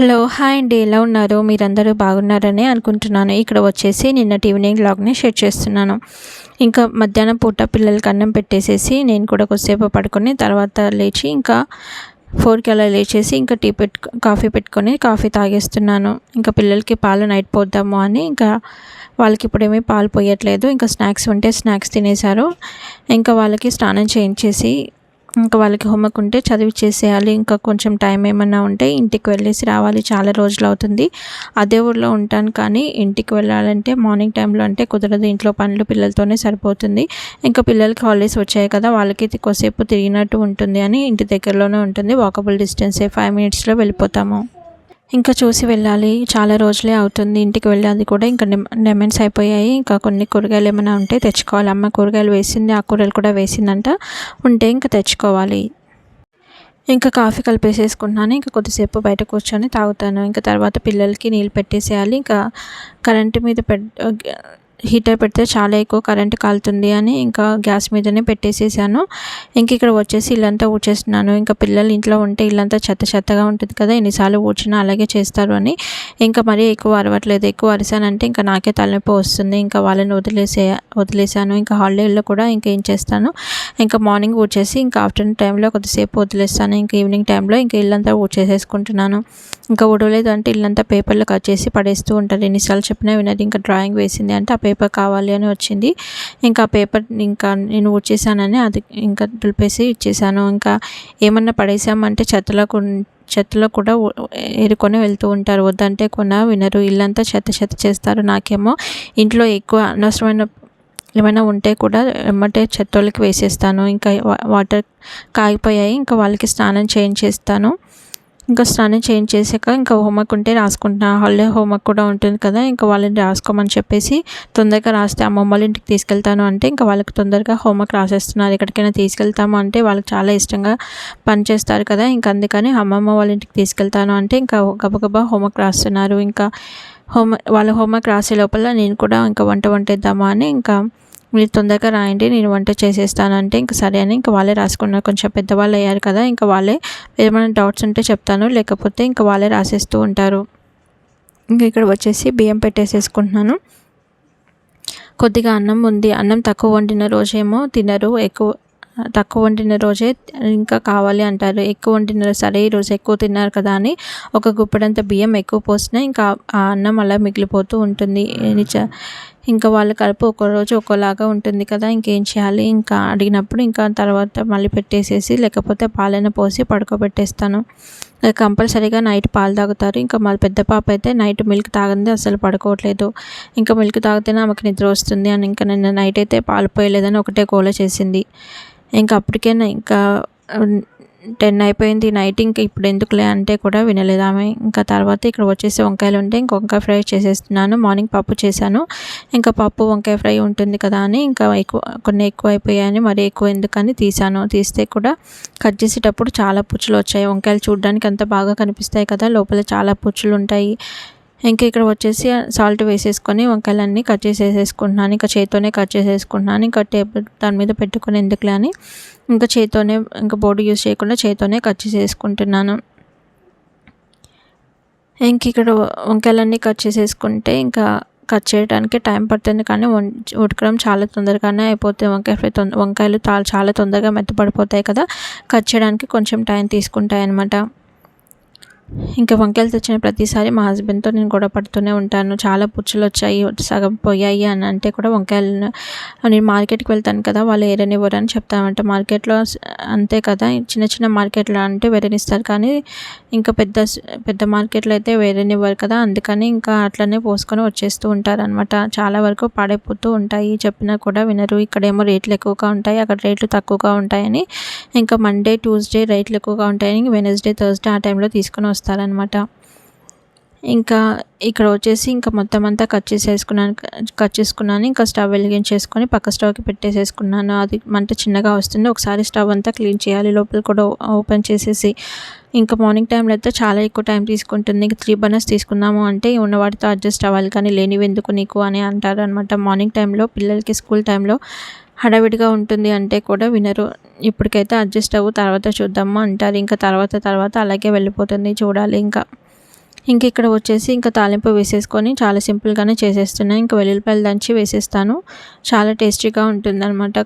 Hello hi అండి. ఎలా ఉన్నారు? మీరందరూ బాగున్నారని అనుకుంటున్నాను. ఇక్కడ వచ్చేసి నిన్నటి ఈవినింగ్ లాగ్ని షేర్ చేస్తున్నాను. ఇంకా మధ్యాహ్నం పూట పిల్లలకి అన్నం పెట్టేసేసి నేను కూడా కొద్దిసేపు పడుకొని తర్వాత లేచి ఇంకా ఫోర్కి అలా లేచేసి ఇంకా టీ పెట్టు కాఫీ పెట్టుకొని కాఫీ తాగేస్తున్నాను. ఇంకా పిల్లలకి పాలు నైట్ పోద్దాము అని ఇంకా వాళ్ళకి ఇప్పుడేమీ పాలు పోయట్లేదు. ఇంకా స్నాక్స్ ఉంటే స్నాక్స్ తినేశారు. ఇంకా వాళ్ళకి స్నానం చేయించేసి ఇంకా వాళ్ళకి హోంవర్క్ ఉంటే చదివి చేసేయాలి. ఇంకా కొంచెం టైం ఏమన్నా ఉంటే ఇంటికి వెళ్ళేసి రావాలి. చాలా రోజులు అవుతుంది. అదే ఊళ్ళో ఉంటాను కానీ ఇంటికి వెళ్ళాలంటే మార్నింగ్ టైంలో అంటే కుదరదు. ఇంట్లో పనులు పిల్లలతోనే సరిపోతుంది. ఇంకా పిల్లలకి హాలిడేస్ వచ్చాయి కదా వాళ్ళకి కొద్దిసేపు తిరిగినట్టు ఉంటుంది అని ఇంటి దగ్గరలోనే ఉంటుంది. వాకబుల్ డిస్టెన్సే ఫైవ్ మినిట్స్లో వెళ్ళిపోతాము. ఇంకా చూసి వెళ్ళాలి. చాలా రోజులే అవుతుంది. ఇంటికి వెళ్ళాలి కూడా. ఇంకా లెమన్స్ అయిపోయాయి. ఇంకా కొన్ని కూరగాయలు ఏమైనా ఉంటే తెచ్చుకోవాలి. అమ్మ కూరగాయలు వేసింది. ఆ కూరలు కూడా వేసిందంట. ఉంటే ఇంకా తెచ్చుకోవాలి. ఇంకా కాఫీ కలిపేసేసుకుంటున్నాను. ఇంకా కొద్దిసేపు బయట కూర్చొని తాగుతాను. ఇంకా తర్వాత పిల్లలకి నీళ్ళు పెట్టేసేయాలి. ఇంకా కరెంటు మీద పెట్ హీటర్ పెడితే చాలా ఎక్కువ కరెంట్ కాలుతుంది అని ఇంకా గ్యాస్ మీదనే పెట్టేసేసాను. ఇంక ఇక్కడ వచ్చేసి ఇల్లంతా ఊడ్చేస్తున్నాను. ఇంకా పిల్లలు ఇంట్లో ఉంటే ఇల్లంతా చెత్త చెత్తగా ఉంటుంది కదా ఎన్నిసార్లు ఊడ్చినా అలాగే చేస్తారు అని. ఇంకా మరీ ఎక్కువ అరవట్లేదు. ఎక్కువ అరిసానంటే ఇంకా నాకే తలనొప్పి వస్తుంది. ఇంకా వాళ్ళని వదిలేసే వదిలేసాను. ఇంకా హాలిడేలో కూడా ఇంకా ఏం చేస్తాను? ఇంకా మార్నింగ్ ఊడ్చేసి ఇంకా ఆఫ్టర్నూన్ టైంలో కొద్దిసేపు వదిలేస్తాను. ఇంకా ఈవినింగ్ టైంలో ఇంకా ఇల్లంతా ఊడ్చేసేసుకుంటున్నాను. ఇంకా ఊడలేదు అంటే ఇల్లంతా పేపర్లో కట్ చేసి పడేస్తూ ఉంటారు. ఎన్నిసార్లు చెప్పినా వినది. ఇంకా డ్రాయింగ్ వేసింది అంటే ఆ పేపర్ కావాలి అని వచ్చింది. ఇంకా పేపర్ ఇంకా నేను ఊడ్చేసానని అది ఇంకా దులిపేసి ఇచ్చేసాను ఇంకా ఏమన్నా పడేసామంటే చెత్తలకు చెత్తలో కూడా ఏరుకొని వెళ్తూ ఉంటారు. వద్దంటే కొన వినరు. ఇల్లంతా చెత్త చెత్త చేస్తారు. నాకేమో ఇంట్లో ఎక్కువ అనవసరమైన ఏమైనా ఉంటే కూడా ఎమ్మటే చెత్తోళ్ళకి వేసేస్తాను. ఇంకా వాటర్ కాగిపోయాయి. ఇంకా వాళ్ళకి స్నానం చేయించేస్తాను. ఇంకా స్నానం చేంజ్ చేశాక ఇంకా హోంవర్క్ ఉంటే రాసుకుంటున్నా. హాలిడే హోంవర్క్ కూడా ఉంటుంది కదా ఇంకా వాళ్ళని రాసుకోమని చెప్పేసి తొందరగా రాస్తే అమ్మమ్మ వాళ్ళ ఇంటికి తీసుకెళ్తాను అంటే ఇంకా వాళ్ళకి తొందరగా హోంవర్క్ రాసేస్తున్నారు. ఎక్కడికైనా తీసుకెళ్తాము అంటే వాళ్ళకి చాలా ఇష్టంగా పని చేస్తారు కదా ఇంకా అందుకని అమ్మమ్మ వాళ్ళ ఇంటికి తీసుకెళ్తాను అంటే ఇంకా గబగబా హోంవర్క్ రాస్తున్నారు. ఇంకా హోమ్ వాళ్ళ హోంవర్క్ రాసే లోపల నేను కూడా ఇంకా వంట వంటేద్దామా అని ఇంకా మీరు తొందరగా రాయండి నేను వంట చేసేస్తానంటే ఇంకా సరే అని ఇంకా వాళ్ళే రాసుకున్నారు కొంచెం పెద్దవాళ్ళు అయ్యారు కదా ఇంకా వాళ్ళే ఏమైనా డౌట్స్ ఉంటే చెప్తాను లేకపోతే ఇంకా వాళ్ళే రాసేస్తూ ఉంటారు. ఇంకా ఇక్కడ వచ్చేసి బియ్యం పెట్టేసేసుకుంటున్నాను. కొద్దిగా అన్నం ఉంది అన్నం తక్కువ వండిన రోజేమో తినరు ఎక్కువ తక్కువ వండిన రోజే ఇంకా కావాలి అంటారు. ఎక్కువ వండిన సరే ఈరోజు ఎక్కువ తిన్నారు కదా అని ఒక గుప్పడంత బియ్యం ఎక్కువ పోసినా ఇంకా ఆ అన్నం అలా మిగిలిపోతూ ఉంటుంది. ఇంకా వాళ్ళ కలుపు ఒక్కరోజు ఒక్కోలాగా ఉంటుంది కదా ఇంకేం చేయాలి? ఇంకా అడిగినప్పుడు ఇంకా తర్వాత మళ్ళీ పెట్టేసేసి లేకపోతే పాలైన పోసి పడుకోబెట్టేస్తాను. కంపల్సరీగా నైట్ పాలు తాగుతారు. ఇంకా మా పెద్ద పాప అయితే నైట్ మిల్క్ తాగింది అసలు పడుకోవట్లేదు. ఇంకా మిల్క్ తాగితేనే ఆమెకి నిద్ర వస్తుంది అని ఇంకా నిన్న నైట్ అయితే పాలు పోయలేదని ఒకటే గోల చేసింది. ఇంకా అప్పటికైనా ఇంకా టెన్ అయిపోయింది నైట్ ఇంకా ఇప్పుడు ఎందుకులే అంటే కూడా వినలేదు ఆమె. ఇంకా తర్వాత ఇక్కడ వచ్చేసి వంకాయలు ఉంటే ఇంక వంకాయ ఫ్రై చేసేస్తున్నాను. మార్నింగ్ పప్పు చేశాను. ఇంకా పప్పు వంకాయ ఫ్రై ఉంటుంది కదా అని ఇంకా ఎక్కువ కొన్ని ఎక్కువ అయిపోయాయని మరీ ఎక్కువ ఎందుకని తీసాను తీస్తే కూడా కట్ చేసేటప్పుడు చాలా పుచ్చులు వచ్చాయి. వంకాయలు చూడడానికి అంత బాగా కనిపిస్తాయి కదా లోపల చాలా పుచ్చులు ఉంటాయి. ఇంకా ఇక్కడ వచ్చేసి సాల్ట్ వేసేసుకొని వంకాయలన్నీ కట్ చేసేసుకుంటున్నాను ఇంకా చేతితోనే కట్ చేసేసుకుంటున్నాను. ఇంకా టేబుల్ దాని మీద పెట్టుకుని ఎందుకులే అని ఇంకా చేతితోనే ఇంకా బోర్డు యూజ్ చేయకుండా చేతితోనే కట్ చేసేసుకుంటున్నాను. ఇంక ఇక్కడ వంకాయలన్నీ కట్ చేసేసుకుంటే ఇంకా కట్ చేయడానికి టైం పడుతుంది కానీ ఉడకడం చాలా తొందరగానే అయిపోతుంది వంకాయ ఫ్రై వంకాయలు చాలా తొందరగా మెత్తపడిపోతాయి కదా. కట్ చేయడానికి కొంచెం టైం తీసుకుంటాయి అన్నమాట ఇంకా వంకాయలు తెచ్చిన ప్రతిసారి మా హస్బెండ్తో నేను గొడవ పడుతూనే ఉంటాను. చాలా పుచ్చులు వచ్చాయి సగం పోయాయి అని అంటే కూడా వంకాయలు నేను మార్కెట్కి వెళ్తాను కదా వాళ్ళు ఏరనివ్వరు అని చెప్తామంట. మార్కెట్లో అంతే కదా చిన్న చిన్న మార్కెట్లో అంటే వేరేనిస్తారు కానీ ఇంకా పెద్ద పెద్ద మార్కెట్లో అయితే వేరేనివ్వరు కదా అందుకని ఇంకా అట్లనే పోసుకొని వచ్చేస్తూ ఉంటారు అనమాట చాలా వరకు పాడైపోతూ ఉంటాయి చెప్పినా కూడా వినరు. ఇక్కడేమో రేట్లు ఎక్కువగా ఉంటాయి అక్కడ రేట్లు తక్కువగా ఉంటాయని ఇంకా మండే ట్యూస్డే రేట్లు ఎక్కువగా ఉంటాయని వెనస్డే థర్స్డే ఆ టైంలో తీసుకొని వస్తారనమాట ఇంకా ఇక్కడ వచ్చేసి ఇంకా మొత్తం అంతా కట్ చేసేసుకున్నాను కట్ చేసుకున్నాను. ఇంకా స్టవ్ వెలిగించేసుకొని పక్క స్టవ్కి పెట్టేసేసుకున్నాను. అది మంట చిన్నగా వస్తుంది. ఒకసారి స్టవ్ అంతా క్లీన్ చేయాలి. లోపల కూడా ఓపెన్ చేసేసి ఇంకా మార్నింగ్ టైంలో అయితే చాలా ఎక్కువ టైం తీసుకుంటుంది. ఇంకా త్రీ బర్నర్స్ తీసుకున్నాము అంటే ఉన్న వాటితో అడ్జస్ట్ అవ్వాలి. కానీ లేనివి ఎందుకు నీకు అని అంటారు అనమాట మార్నింగ్ టైంలో పిల్లలకి స్కూల్ టైంలో హడావిడిగా ఉంటుంది అంటే కూడా వినరు. ఇప్పటికైతే అడ్జస్ట్ అవ్వు తర్వాత చూద్దాము అంటారు. ఇంకా తర్వాత తర్వాత అలాగే వెళ్ళిపోతుంది చూడాలి ఇంకా. ఇంక ఇక్కడ వచ్చేసి ఇంకా తాలింపు వేసేసుకొని చాలా సింపుల్గానే చేసేస్తున్నాను ఇంకా వెల్లుల్లిపాయలు దంచి వేసేస్తాను. చాలా టేస్టీగా ఉంటుంది అనమాట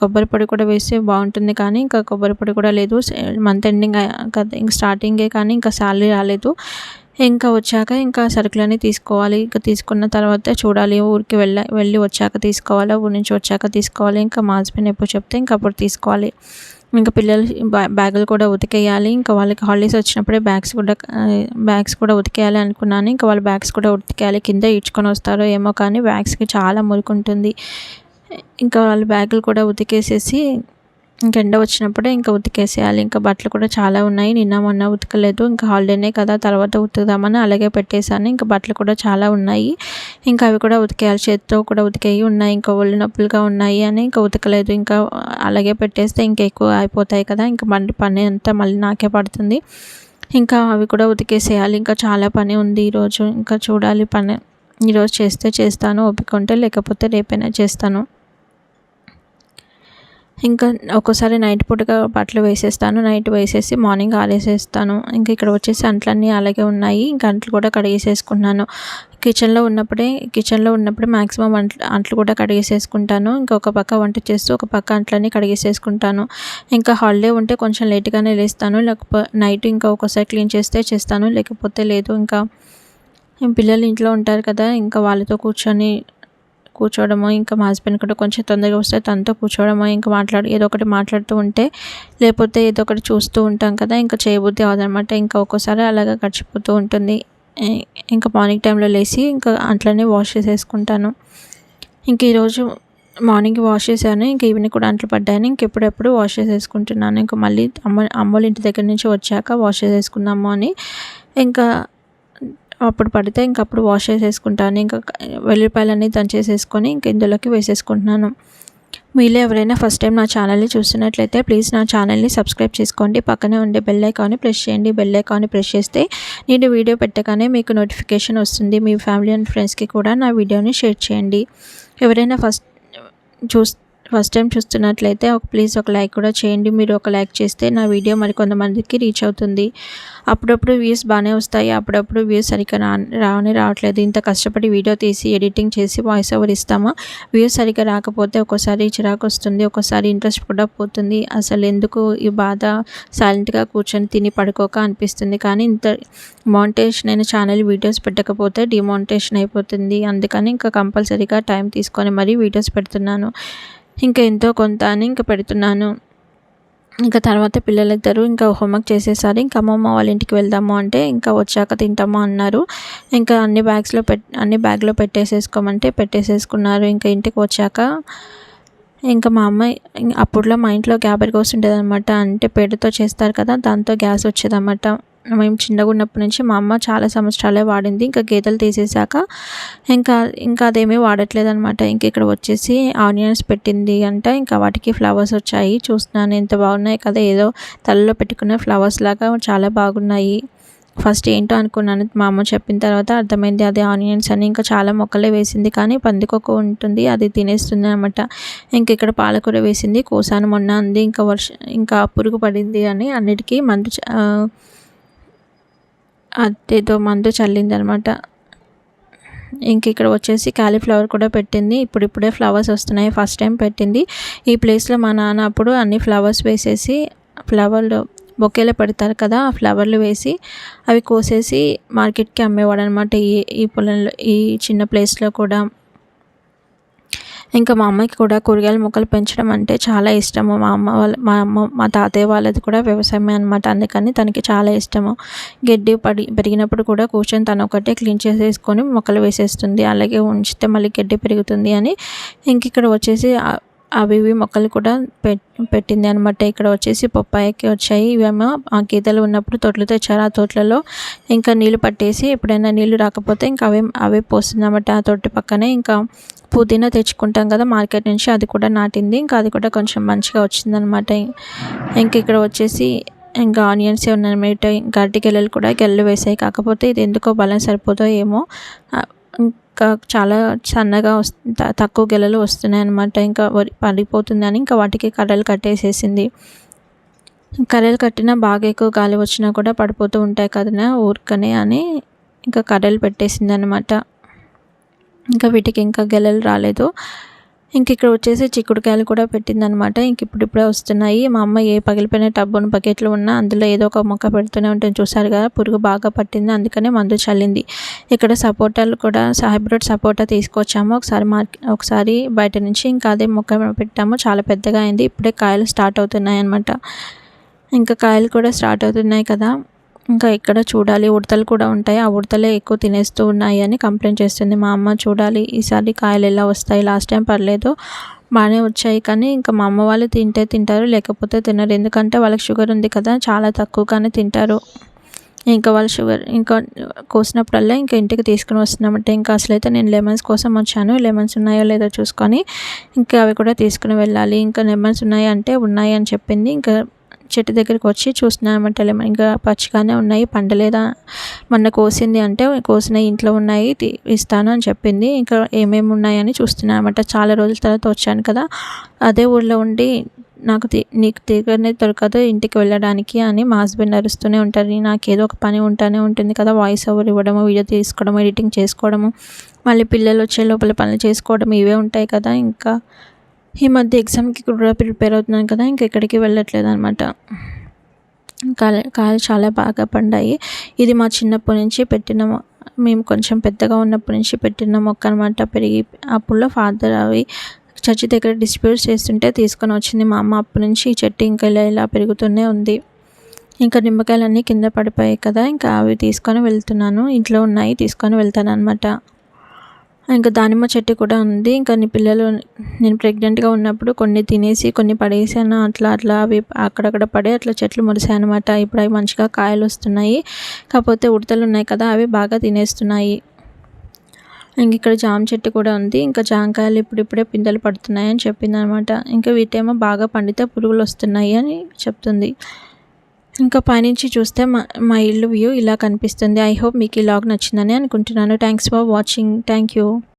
కొబ్బరి పొడి కూడా వేస్తే బాగుంటుంది కానీ ఇంకా కొబ్బరి పొడి కూడా లేదు. మంత్ ఎండింగ్ కదా ఇంక స్టార్టింగే కానీ ఇంకా శాలరీ రాలేదు. ఇంకా వచ్చాక ఇంకా సరుకులన్నీ తీసుకోవాలి. ఇంకా తీసుకున్న తర్వాత చూడాలి. ఊరికి వెళ్ళ వెళ్ళి వచ్చాక తీసుకోవాలి? ఊరి నుంచి వచ్చాక తీసుకోవాలి. ఇంకా మా హస్బెండ్ ఎప్పుడు చెప్తే ఇంకా అప్పుడు తీసుకోవాలి. ఇంకా పిల్లలు బ్యాగులు కూడా ఉతికేయాలి. ఇంకా వాళ్ళకి హాలిడేస్ వచ్చినప్పుడే బ్యాగ్స్ కూడా బ్యాగ్స్ కూడా ఉతికేయాలి అనుకున్నాను. ఇంకా వాళ్ళ బ్యాగ్స్ కూడా ఉతికేయాలి. కింద ఇడ్చుకొని వస్తారో ఏమో కానీ బ్యాగ్స్కి చాలా మురుకుంటుంది. ఇంకా వాళ్ళ బ్యాగులు కూడా ఉతికేసేసి ఇంకా ఎండ వచ్చినప్పుడే ఇంకా ఉతికేసేయాలి. ఇంకా బట్టలు కూడా చాలా ఉన్నాయి. నిన్న మొన్న ఉతకలేదు. ఇంకా హాలిడేనే కదా. తర్వాత ఉతుకుదామని అలాగే పెట్టేశాను. ఇంకా బట్టలు కూడా చాలా ఉన్నాయి. ఇంకా అవి కూడా ఉతికేయాలి. చేతితో కూడా ఉతికేవి ఉన్నాయి. ఇంకా ఒళ్ళు నొప్పులుగా ఉన్నాయి అని ఇంకా ఉతకలేదు. ఇంకా అలాగే పెట్టేస్తే ఇంకా ఎక్కువ అయిపోతాయి కదా. ఇంకా మళ్ళీ పని అంతా మళ్ళీ నాకే పడుతుంది. ఇంకా అవి కూడా ఉతికేసేయాలి. ఇంకా చాలా పని ఉంది ఈరోజు ఇంకా చూడాలి పని. ఈరోజు చేస్తే చేస్తాను. ఓపిక ఉంటే లేకపోతే రేపైనా చేస్తాను. ఇంకా ఒక్కోసారి నైట్ పూటగా బట్టలు వేసేస్తాను. నైట్ వేసేసి మార్నింగ్ ఆరేసేస్తాను. ఇంకా ఇక్కడ వచ్చేసి అంట్లన్నీ అలాగే ఉన్నాయి. ఇంకా అంట్లు కూడా కడిగేసేసుకున్నాను కిచెన్లో ఉన్నప్పుడే కిచెన్లో ఉన్నప్పుడే మ్యాక్సిమం అంట్లు అంట్లు కూడా కడిగేసేసుకుంటాను. ఇంకొక పక్క వంట చేస్తూ ఒక పక్క అంట్లన్నీ కడిగేసేసుకుంటాను. ఇంకా హాలిడే ఉంటే కొంచెం లేట్గానే లేస్తాను. లేకపోతే నైట్ ఇంకా ఒకసారి క్లీన్ చేస్తే చేస్తాను. లేకపోతే లేదు. ఇంకా పిల్లలు ఇంట్లో ఉంటారు కదా ఇంకా వాళ్ళతో కూర్చొని కూర్చోవడము ఇంకా మా హస్బెండ్ కూడా కొంచెం తొందరగా వస్తే తనతో కూర్చోవడము ఇంకా మాట్లాడి ఏదో ఒకటి మాట్లాడుతూ ఉంటే లేకపోతే ఏదో ఒకటి చూస్తూ ఉంటాం కదా ఇంకా చేయబుద్ధి అవదనమాట ఇంకా ఒక్కోసారి అలాగా గడిచిపోతూ ఉంటుంది. ఇంకా మార్నింగ్ టైంలో లేచి ఇంకా అట్లనే వాష్ చేసేసుకుంటాను. ఇంక ఈరోజు మార్నింగ్ వాష్ చేశాను ఇంక ఈవినింగ్ కూడా అంట్లు పడ్డాను ఇంకెప్పుడెప్పుడు వాష్ చేసేసుకుంటున్నాను. ఇంకా మళ్ళీ అమ్మ అమ్మోళ్ళ ఇంటి దగ్గర నుంచి వచ్చాక వాష్ చేసేసుకుందాము అని ఇంకా అప్పుడు పడితే ఇంక అప్పుడు వాష్ చేసేసుకుంటాను. ఇంకా వెల్లిపాయలన్నీ దంచేసేసుకొని ఇంక ఇందులోకి వేసేసుకుంటున్నాను. మీలో ఎవరైనా ఫస్ట్ టైం నా ఛానల్ని చూస్తున్నట్లయితే ప్లీజ్ నా ఛానల్ని సబ్స్క్రైబ్ చేసుకోండి. పక్కనే ఉండే బెల్ ఐకాన్ని ప్రెస్ చేయండి. బెల్ ఐకాన్ని ప్రెస్ చేస్తే నేను వీడియో పెట్టగానే మీకు నోటిఫికేషన్ వస్తుంది. మీ ఫ్యామిలీ అండ్ ఫ్రెండ్స్కి కూడా నా వీడియోని షేర్ చేయండి. ఎవరైనా ఫస్ట్ చూస్ ఫస్ట్ టైం చూస్తున్నట్లయితే ఒక ప్లీజ్ ఒక లైక్ కూడా చేయండి. మీరు ఒక లైక్ చేస్తే నా వీడియో మరి కొంతమందికి రీచ్ అవుతుంది. అప్పుడప్పుడు వ్యూస్ బాగానే వస్తాయి. అప్పుడప్పుడు వ్యూస్ సరిగ్గా రా రావనే రావట్లేదు. ఇంత కష్టపడి వీడియో తీసి ఎడిటింగ్ చేసి వాయిస్ ఓవర్ ఇస్తామా? వ్యూస్ సరిగ్గా రాకపోతే ఒక్కోసారి చిరాకు వస్తుంది. ఒక్కోసారి ఇంట్రెస్ట్ కూడా పోతుంది. అసలు ఎందుకు ఈ బాధ? సైలెంట్గా కూర్చొని తిని పడుకోక అనిపిస్తుంది. కానీ ఇంత మౌంటేషన్ అయిన ఛానల్ వీడియోస్ పెట్టకపోతే డిమౌంటేషన్ అయిపోతుంది. అందుకని ఇంకా కంపల్సరీగా టైం తీసుకొని మరీ వీడియోస్ పెడుతున్నాను. ఇంకా ఎంతో కొంత అని ఇంకా పెడుతున్నాను. ఇంకా తర్వాత పిల్లలిద్దరూ ఇంకా హోంవర్క్ చేసేసారు. ఇంకా అమ్మమ్మ వాళ్ళ ఇంటికి వెళ్దాము అంటే ఇంకా వచ్చాక తింటాము అన్నారు. ఇంకా అన్ని బ్యాగ్స్లో పెట్ అన్ని బ్యాగ్లో పెట్టేసేసుకోమంటే పెట్టేసేసుకున్నారు. ఇంకా ఇంటికి వచ్చాక ఇంకా మా అమ్మాయి అప్పట్లో మా ఇంట్లో గ్యాబర్ గోస్ ఉండేదన్నమాట. అంటే పేడతో చేస్తారు కదా దాంతో గ్యాస్ వచ్చేదన్నమాట. మేము చిన్నగా ఉన్నప్పటి నుంచి మా అమ్మ చాలా సంవత్సరాలే వాడింది. ఇంకా గీతలు తీసేసాక ఇంకా ఇంకా అదేమీ వాడట్లేదు అనమాట ఇంక ఇక్కడ వచ్చేసి ఆనియన్స్ పెట్టింది అంట. ఇంకా వాటికి ఫ్లవర్స్ వచ్చాయి. చూస్తున్నాను ఎంత బాగున్నాయి కదా. ఏదో తలలో పెట్టుకున్న ఫ్లవర్స్ లాగా చాలా బాగున్నాయి. ఫస్ట్ ఏంటో అనుకున్నాను. మా అమ్మ చెప్పిన తర్వాత అర్థమైంది అది ఆనియన్స్ అని. ఇంకా చాలా మొక్కలే వేసింది కానీ పందికొక్క ఉంటుంది. అది తినేస్తుంది అనమాట ఇంక ఇక్కడ పాలకూర వేసింది. కోసాను మొన్న అంది. ఇంకా వర్ష ఇంకా పురుగు పడింది అని అన్నిటికీ మందు అదేదో మందు చల్లిందనమాట. ఇంక ఇక్కడ వచ్చేసి క్యాలీఫ్లవర్ కూడా పెట్టింది. ఇప్పుడు ఇప్పుడే ఫ్లవర్స్ వస్తున్నాయి. ఫస్ట్ టైం పెట్టింది. ఈ ప్లేస్లో మా నాన్న అప్పుడు అన్ని ఫ్లవర్స్ వేసేసి ఫ్లవర్లు బొకేలో పెడతారు కదా ఆ ఫ్లవర్లు వేసి అవి కోసేసి మార్కెట్కి అమ్మేవాడు అనమాట ఈ ఈ పొలంలో ఈ చిన్న ప్లేస్లో కూడా ఇంకా మా అమ్మకి కూడా కూరగాయల మొక్కలు పెంచడం అంటే చాలా ఇష్టము. మా అమ్మ వాళ్ళ మా అమ్మ మా తాతయ్య వాళ్ళది కూడా వ్యవసాయమే అనమాట అందుకని తనకి చాలా ఇష్టము. గడ్డి పడి పెరిగినప్పుడు కూడా కూర్చొని తను ఒకటే క్లీన్ చేసేసుకొని మొక్కలు వేసేస్తుంది. అలాగే ఉంచితే మళ్ళీ గడ్డి పెరుగుతుంది అని ఇంక ఇక్కడ వచ్చేసి అవి ఇవి మొక్కలు కూడా పెట్టింది అనమాట ఇక్కడ వచ్చేసి పప్పాయకి వచ్చాయి. ఇవేమో ఆ గీతలు ఉన్నప్పుడు తొట్లు తెచ్చారు. ఆ తోట్లలో ఇంకా నీళ్ళు పట్టేసి ఎప్పుడైనా నీళ్ళు రాకపోతే ఇంకా అవే అవే పోస్తుంది అనమాట ఆ తొట్టి పక్కనే ఇంకా పుదీనా తెచ్చుకుంటాం కదా మార్కెట్ నుంచి అది కూడా నాటింది. ఇంకా అది కూడా కొంచెం మంచిగా వచ్చిందనమాట ఇంకా ఇక్కడ వచ్చేసి ఇంకా ఆనియన్స్ ఉన్నాయన్నమాట గడ్డి అరటికెళ్ళలు కూడా గెల్లలు వేసాయి. కాకపోతే ఇది ఎందుకో బలం సరిపోదో ఏమో. ఇంకా చాలా సన్నగా వస్తు తక్కువ గెలలు వస్తున్నాయి అనమాట ఇంకా పడిపోతుందని ఇంకా వాటికి కర్రలు కట్టేసేసింది. కర్రలు కట్టినా బాగా ఎక్కువ గాలి వచ్చినా కూడా పడిపోతూ ఉంటాయి కదా ఊరికనే అని ఇంకా కర్రలు పెట్టేసింది అనమాట ఇంకా వీటికి ఇంకా గెలలు రాలేదు. ఇంక ఇక్కడ వచ్చేసి చిక్కుడుకాయలు కూడా పెట్టిందనమాట. ఇంక ఇప్పుడిప్పుడే వస్తున్నాయి. మా అమ్మ ఏ పగిలిపోయిన టబ్బును బకెట్లు ఉన్నా అందులో ఏదో ఒక మొక్క పెడుతూనే ఉంటుంది. చూసారు కదా పురుగు బాగా పట్టింది. అందుకనే మందు చల్లింది. ఇక్కడ సపోటాలు కూడా హైబ్రిడ్ సపోటా తీసుకొచ్చాము. ఒకసారి మార్కెట్ ఒకసారి బయట నుంచి ఇంకా అదే మొక్క పెట్టాము. చాలా పెద్దగా అయింది. ఇప్పుడే కాయలు స్టార్ట్ అవుతున్నాయి అనమాట ఇంకా కాయలు కూడా స్టార్ట్ అవుతున్నాయి కదా. ఇంకా ఇక్కడ చూడాలి? ఉడతలు కూడా ఉంటాయి. ఆ ఉడతలే ఎక్కువ తినేస్తూ ఉన్నాయి అని కంప్లైంట్ చేస్తుంది మా అమ్మ. చూడాలి. ఈసారి కాయలు ఎలా వస్తాయి? లాస్ట్ టైం పర్లేదు. బాగానే వచ్చాయి కానీ ఇంకా మా అమ్మ వాళ్ళు తింటే తింటారు లేకపోతే తినరు. ఎందుకంటే వాళ్ళకి షుగర్ ఉంది కదా చాలా తక్కువగానే తింటారు. ఇంకా వాళ్ళు షుగర్ ఇంకా కోసినప్పుడల్లా ఇంకా ఇంటికి తీసుకుని వస్తున్నామంటే ఇంకా అసలైతే నేను లెమన్స్ కోసం వచ్చాను. లెమన్స్ ఉన్నాయో లేదో చూసుకొని ఇంకా అవి కూడా తీసుకుని వెళ్ళాలి. ఇంకా లెమన్స్ ఉన్నాయి అంటే ఉన్నాయి అని చెప్పింది. ఇంకా చెట్టు దగ్గరికి వచ్చి చూస్తున్నామంటే ఇంకా పచ్చిగానే ఉన్నాయి. పండలేదా? మొన్న కోసింది అంటే కోసిన ఇంట్లో ఉన్నాయి ఇస్తాను అని చెప్పింది. ఇంకా ఏమేమి ఉన్నాయని చూస్తున్నామంట. చాలా రోజుల తర్వాత వచ్చాను కదా. అదే ఊళ్ళో ఉండి నాకు నీకు తీగనే దొరకదు ఇంటికి వెళ్ళడానికి అని మా హస్బెండ్ అరుస్తూనే ఉంటారు. నాకు ఏదో ఒక పని ఉంటానే ఉంటుంది కదా. వాయిస్ ఓవర్ ఇవ్వడము వీడియో తీసుకోవడం ఎడిటింగ్ చేసుకోవడము మళ్ళీ పిల్లలు వచ్చే లోపల పనులు చేసుకోవడం ఇవే ఉంటాయి కదా. ఇంకా ఈ మధ్య ఎగ్జామ్కి కూడా ప్రిపేర్ అవుతున్నాను కదా ఇంక ఎక్కడికి వెళ్ళట్లేదు అనమాట కాయ కాయలు చాలా బాగా పండాయి. ఇది మా చిన్నప్పటి నుంచి పెట్టిన మేము కొంచెం పెద్దగా ఉన్నప్పటి నుంచి పెట్టిన మొక్క అనమాట పెరిగి అప్పుల్లో ఫాదర్ అవి చర్చి దగ్గర డిస్ట్రిబ్యూట్ చేస్తుంటే తీసుకొని వచ్చింది మా అమ్మ. అప్పటి నుంచి ఈ చెట్టు ఇంకా ఇలా ఇలా పెరుగుతూనే ఉంది. ఇంకా నిమ్మకాయలన్నీ కింద పడిపోయాయి కదా ఇంకా అవి తీసుకొని వెళ్తున్నాను. ఇంట్లో ఉన్నాయి తీసుకొని వెళ్తాను అనమాట ఇంకా దానిమ్మ చెట్టు కూడా ఉంది. ఇంకా నీ పిల్లలు నేను ప్రెగ్నెంట్గా ఉన్నప్పుడు కొన్ని తినేసి కొన్ని పడేసాను అట్లా అట్లా అవి అక్కడక్కడ పడే అట్లా చెట్లు మురిసాయి అనమాట ఇప్పుడు అవి మంచిగా కాయలు వస్తున్నాయి. కాకపోతే ఉడతలు ఉన్నాయి కదా అవి బాగా తినేస్తున్నాయి. ఇంక ఇక్కడ జామ చెట్టు కూడా ఉంది. ఇంకా జామకాయలు ఇప్పుడిప్పుడే పిందెలు పడుతున్నాయి అని చెప్పింది అనమాట ఇంకా వీటేమో బాగా పండితే పురుగులు వస్తున్నాయి అని చెప్తుంది. ఇంకా పైనుంచి చూస్తే మా మా ఇల్లు వ్యూ ఇలా కనిపిస్తుంది. ఐ హోప్ మీకు ఈ లాగ్ నచ్చిందని అనుకుంటున్నాను. Thanks for watching thank you